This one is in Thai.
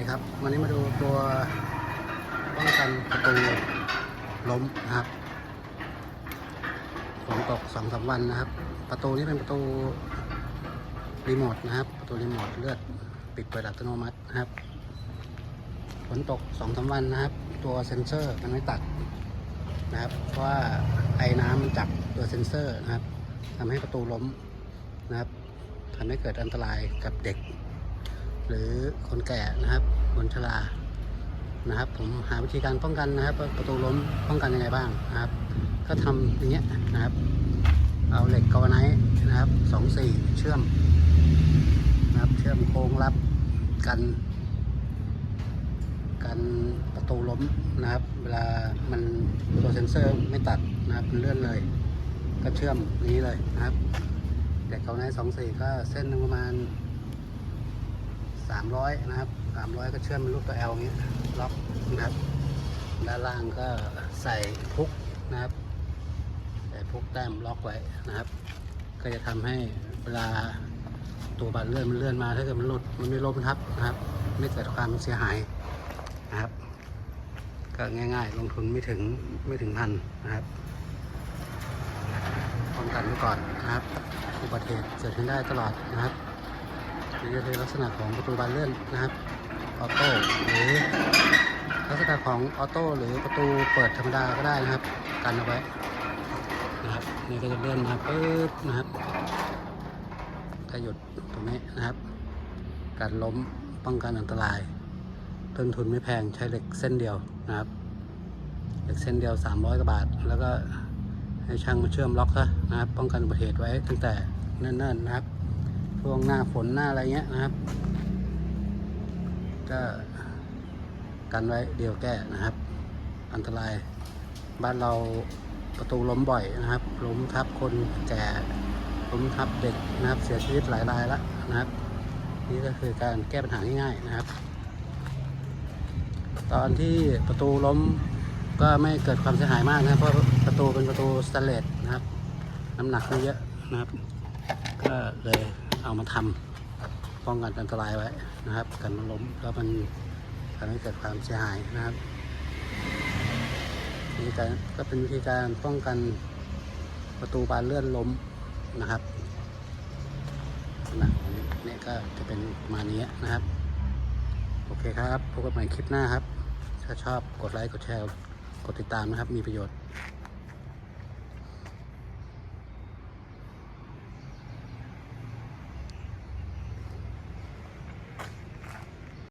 ดีครับ วันนี้มาดูตัวป้องกันประตูล้มนะครับฝนตกสองสามวันนะครับ ประตูนี้เป็นประตูรีโมทนะครับ ประตูรีโมทเลือดปิดเปิดอัตโนมัตินะครับฝนตกสองสามวันนะครับ ตัวเซ็นเซอร์มันไม่ตัดนะครับ เพราะว่าไอ้น้ำมันจับตัวเซ็นเซอร์นะครับทำให้ประตูล้มนะครับทำให้เกิดอันตรายกับเด็ก หรือคนแก่นะครับ คนชรานะครับ ผมหาวิธีการป้องกันนะครับ ประตูล้มป้องกันยังไงบ้างนะครับ ก็ทำอย่างเงี้ยนะครับ เอาเหล็กกาวไนท์นะครับสองสี่เชื่อมนะครับเชื่อมโค้งรับกันกันประตูล้มนะครับ เวลามันตัวเซ็นเซอร์ไม่ตัดนะครับมันเลื่อนเลย ก็เชื่อมนี้เลยนะครับเหล็กกาวไนท์สองสี่ก็เส้นประมาณ 300 นะครับ 300 ก็เชื่อมเป็นรูปตัว L อย่างเงี้ยล็อกนะครับ ด้านล่างก็ใส่พุกนะครับ ใส่พุกแต้มล็อกไว้นะครับ ก็จะทำให้เวลาตัวบานเลื่อนมันเลื่อนมาถ้าเกิดมันหลุดมันไม่ล้มทับนะครับ ไม่เกิดความเสียหายนะครับ ก็ง่ายๆ ลงทุนไม่ถึงไม่ถึงพันนะครับป้องกันไว้ก่อนนะครับ อุบัติเหตุเกิดขึ้นได้ตลอดนะครับ นี่ก็คือลักษณะของประตูบานเลื่อนนะครับออโต้หรือลักษณะของออโต้หรือประตูเปิดธรรมดาก็ได้นะครับ กันเอาไว้นะครับนี่ก็จะเลื่อนมาปึ๊บนะครับก็หยุดตรงนี้นะครับ การล้มป้องกันอันตราย ต้นทุนไม่แพงใช้เหล็กเส้นเดียวนะครับเหล็กเส้นเดียว 300กว่าบาท แล้วก็ให้ช่างมาเชื่อมล็อกซะนะครับ ป้องกันอุบัติเหตุไว้ตั้งแต่เนิ่นๆนะครับ ช่วงหน้าฝนหน้าอะไรเงี้ยนะครับ ก็กันไว้เดียวแก้นะครับ อันตรายบ้านเราประตูล้มบ่อยนะครับ ล้มทับคนแก่ล้มทับเด็กนะครับ เสียชีวิตหลายรายแล้วนะครับ นี่ก็คือการแก้ปัญหาง่ายๆนะครับ ตอนที่ประตูล้มก็ไม่เกิดความเสียหายมากนะครับเพราะประตูเป็นประตูสแตนเลสนะครับ น้ำหนักไม่เยอะนะครับ ก็เลย เอามาทำป้องกันอันตรายไว้นะครับ กันมันล้มแล้วมันทำให้เกิดความเสียหายนะครับวิธีการก็เป็นวิธีการป้องกันประตูบานเลื่อนล้มนะครับลักษณะของนี่ก็จะเป็นมานี้นะครับ โอเคครับพบกันใหม่คลิปหน้าครับ ถ้าชอบกดไลค์กดแชร์กดติดตามนะครับ มีประโยชน์